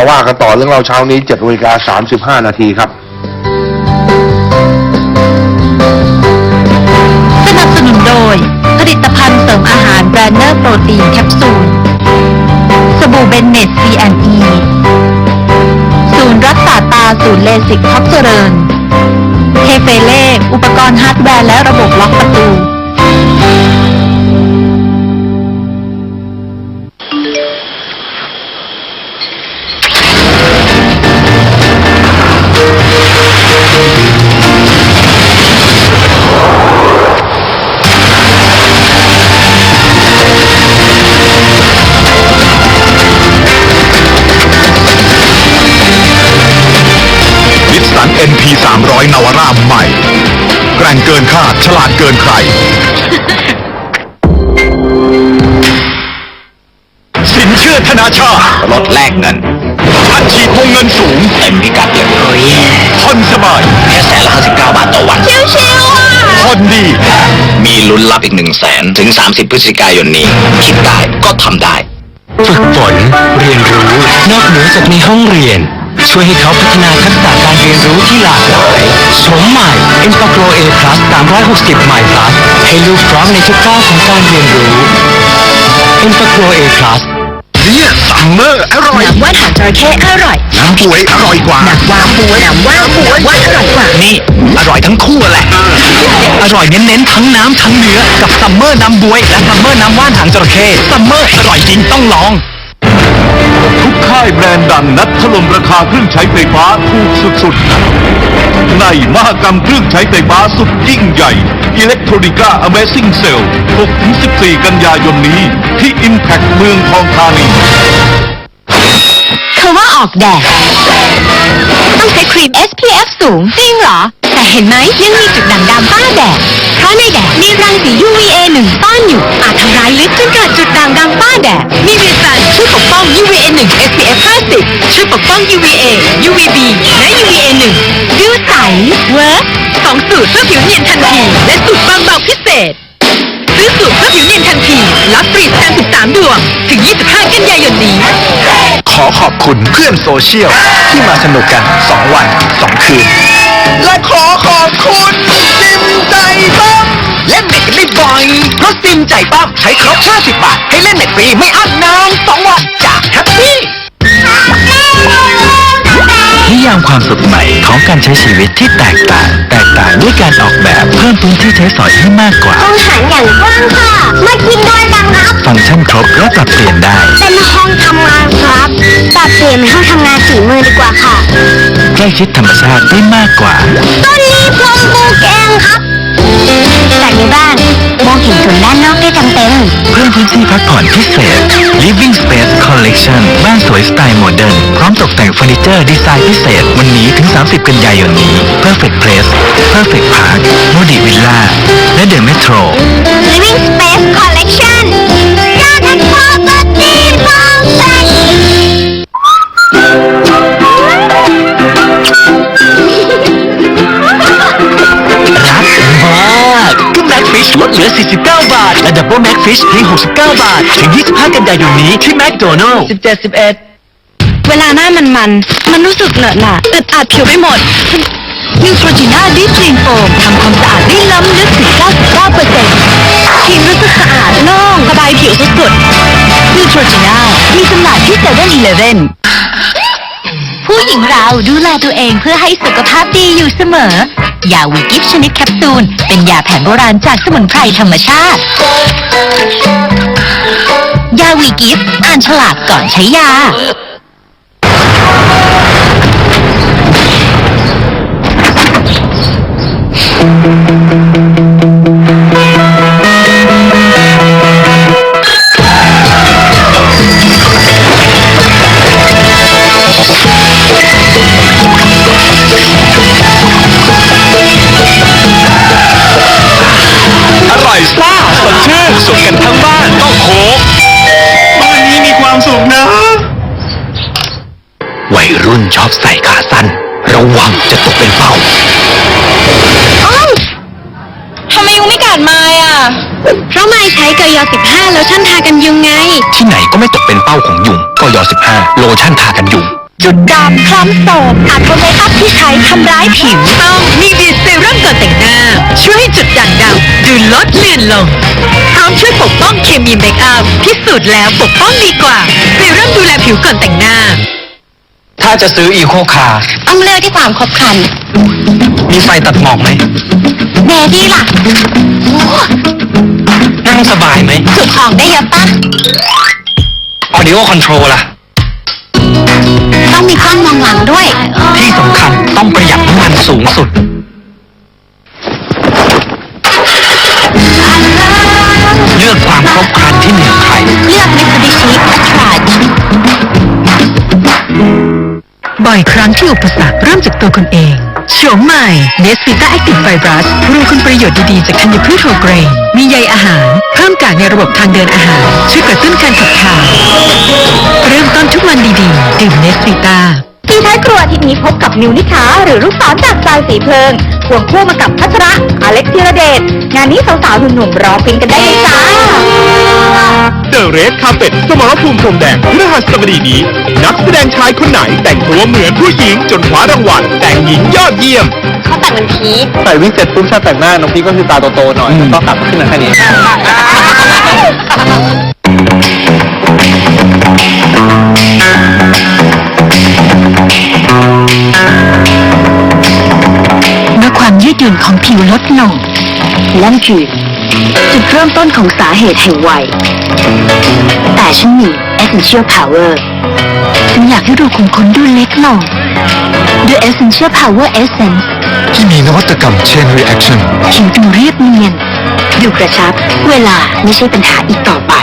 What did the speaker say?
มาว่ากันต่อเรื่องเราเช้านี้7นาฬิกา35นาทีครับ สนับสนุนโดย ผลิตภัณฑ์เสริมอาหารแบรนเนอร์โปรตีนแคปซูล สบู่เบนเนตซีแอนอีศูนย์รักษาตาศูนย์เลสิกท็อปเจริญ เทเฟเล่อุปกรณ์ฮาร์ดแวร์และระบบล็อกประตู นใคร สินเชื่อธนาชาติลดแลกเงินอัดฉีดวงเงินสูง เต็มพิกัดเลยผ่อนสบายแค่แสนละ59บาทต่อวัน ชิวๆอะ ผ่อนดี มีลุ้นรับอีกหนึ่งแสนถึง 30 พฤศจิกายนนี้ คิดได้ก็ทำได้ ฝึกฝนเรียนรู้นอกเหนือจากในห้องเรียน ช่วยให้เขาพัฒนาทักษะการเรียนรู้ที่หลากหลาย โฉมใหม่ i n f a g r o A Plus 360ใหม่ Plus ให้ลูกพร้อมในทุกก้าวของการเรียนรู้ i n f a g r o A Plus เนี่ยซัมเมอร์อร่อยน้ำว่านหางจระเข้อร่อย น้ำป่วยอร่อยกว่าว้าวบัวน้ำว่านบัวว่านอร่อยกว่านี่อร่อยทั้งคู่แหละ อร่อยเน้นๆทั้งน้ำทั้งเนื้อกับซัมเมอร์น้ำบวยและซัมเมอร์น้ำว่านหางจระเข้ซัมเมอร์อร่อยจริงต้องลอง ทุกค่ายแบรนด์ดังนัดถล่มราคาเครื่องใช้ไฟฟ้าถูกสุดๆ ในมหกรรมเครื่องใช้ไฟฟ้าสุดยิ่งใหญ่ Electronica Amazing Sale 6-14 กันยายนนี้ที่ Impact เมืองทองธานีคือว่าออกแดด ต้องใช้ครีม SPF สูง จริงเหรอ แต่เห็นไหมยังมีจุดด่างดำต้านแดด เพราะในแดดมีรังสี UVA 1ต้านอยู่ อาจทำร้ายลิปจนเกิดจุดด่างดำต้านแดด มีวิสันช่วย ปกป้อง UVA 1 SPF 50 ช่วยปกป้อง UVA UVB และ UVA 1ดูใสเวิร์กสองสูตรเพื่อผิวเนียนทันที และสูตรบางเบาพิเศษ ซื้อสูตรเพื่อผิวเนียนทันทีรับฟรีแซม13 ดวง ถึง 25 กันยายนนี้ ขอขอบคุณเพื่อนโซเชียล ที่มาสนุกกัน 2 วัน 2 คืน และขอขอบคุณจิมใจบ้างเล่นเน็ตกันได้บ่อย เพราะซิมใจป้อมใช้ครบ 50 บาท ให้เล่นเน็ตฟรีไม่อั้นนาน2วันจากแฮปปี้นิยามความสุขใหม่ของการใช้ชีวิตที่แตกต่าง แตกต่างด้วยการออกแบบเพิ่มพื้นที่ใช้สอยให้มากกว่าห้องอาหารอย่างกว้างค่ะมากินด้วยกันครับฟังก์ชันครบและปรับเปลี่ยนได้ เป็นห้องทำงานครับปรับเปลี่ยนเป็นห้องทำงานฝีมือดีกว่าค่ะ ใกล้ชิดธรรมชาติได้มากกว่าต้นนี้ผม พิ่มพื้นที่พักผ่อนพิเศษ Living Space Collection บ้านสวยสไตล์โมเดิร์นพร้อมตกแต่งเฟอร์นิเจอร์ดีไซน์พิเศษ วันนี้ถึง 30 กันยายนนี้ Perfect Place Perfect Park Modi Villa และ The Metro ๆ Living Space Collection ยอดอันพอปฏิบัติรักมากก็แม็กฟิชลดเหลือ 49บาท และดับเบิลแม็กฟิชเพียง 69 บาท ถึง 25 กันยายนนี้ที่แมคโดนัลล์17 11 เวลาหน้ามันมันมันรู้สึกเหนอะหนะอึดอัดผิวไปหมดนิวโทรจีน่าดีคลีนโฟมทำความสะอาดได้ล้ำลึกถึง 99เปอร์เซ็นต์ผิวรู้สึกสะอาดโล่งสบายผิวสุดๆนิวโทรจีน่ามีจำหน่ายที่เซเว่นอีเลฟเว่น ผู้หญิงเราดูแลตัวเองเพื่อให้สุขภาพดีอยู่เสมอ ยาวีกิฟชนิดแคปซูล เป็นยาแผนโบราณจากสมุนไพรธรรมชาติ ยาวีกิฟอ่านฉลากก่อนใช้ยา สุขกันทั้งบ้านต้องโคกบ้านนี้มีความสุขนะ วัยรุ่นชอบใส่ขาสั้น ระวังจะตกเป็นเป้าทำไมยุงไม่กัดไม้อะ เพราะไม่ใช้กย15 แล้วชั่นทากันยุงไง ที่ไหนก็ไม่ตกเป็นเป้าของยุงก็ยอ15 โลชั่นทากันยุง จุดดำคล้ำโสมอาจเป็นเมคอัพที่ใช้ทำร้ายผิวต้องมีบีเซรั่มก่อนแต่งหน้า ช่วยให้จุดด่างดำดูลด เลือนลงพร้อมช่วยปกป้องเคมีเมคอัพพิสูจน์แล้วปกป้องดีกว่าเซรั่มดูแลผิวก่อนแต่งหน้า ถ้าจะซื้ออีโคคาร์ต้องเลือกที่ความครบครันมีไฟตัดหมอกไหมเบบี้ล่ะโอ้นั่งสบายไหมจุดของได้เยอะปะออดิโอคอนโทรลล่ะ ต้องมีกล้องมองหลังด้วย ที่สำคัญต้องประหยัดน้ำมันสูงสุด บ่อยครั้งที่อุปสรรคเริ่มจากตัวคุณเองโฉมใหม่ n e s v i t a Active Fibrous รวมคุณประโยชน์ดีๆ จากธัญพืชโฮเกรนมีใยอาหาร เพิ่มกากในระบบทางเดินอาหาร ช่วยกระตุ้นการขับถ่ายเริ่มต้นทุกวันดีๆดื่ม n e s v i t a ปีท้ายครัวอาทิตย์นี้พบกับนิวนิชาหรือลูกศรจากจานสีเพลิงควงคู่มากับพัชระอเล็กธีรเดชงานนี้สาวๆหนุ่มๆรอฟินกันได้เลยจ้า เดอะเรดคาเป็ดสมรภูมิพรมแดงพฤหัสบดีนี้ นักแสดงชายคนไหนแต่งตัวเหมือนผู้หญิงจนคว้ารางวัลแต่งหญิงยอดเยี่ยม เขาแต่งเป็นพีคใส่วิกเสร็จปุ๊บถ้าแต่งหน้าน้องพีก็คือตาโตๆหน่อยแล้วก็กลับขึ้นมาแค่นี้ เมื่อความยืดหยุ่นของผิวลดลง นั่นคือจุดเริ่มต้นของสาเหตุแห่งวัย แต่ฉันมี Essential Power ฉันอยากให้รูขุมขนดูเล็กลงด้วย Essential Power Essence ที่มีนวัตกรรมเชนรีแอคชั่นผิวดูเรียบเนียน ดูกระชับ เวลาไม่ใช่ปัญหาอีกต่อไป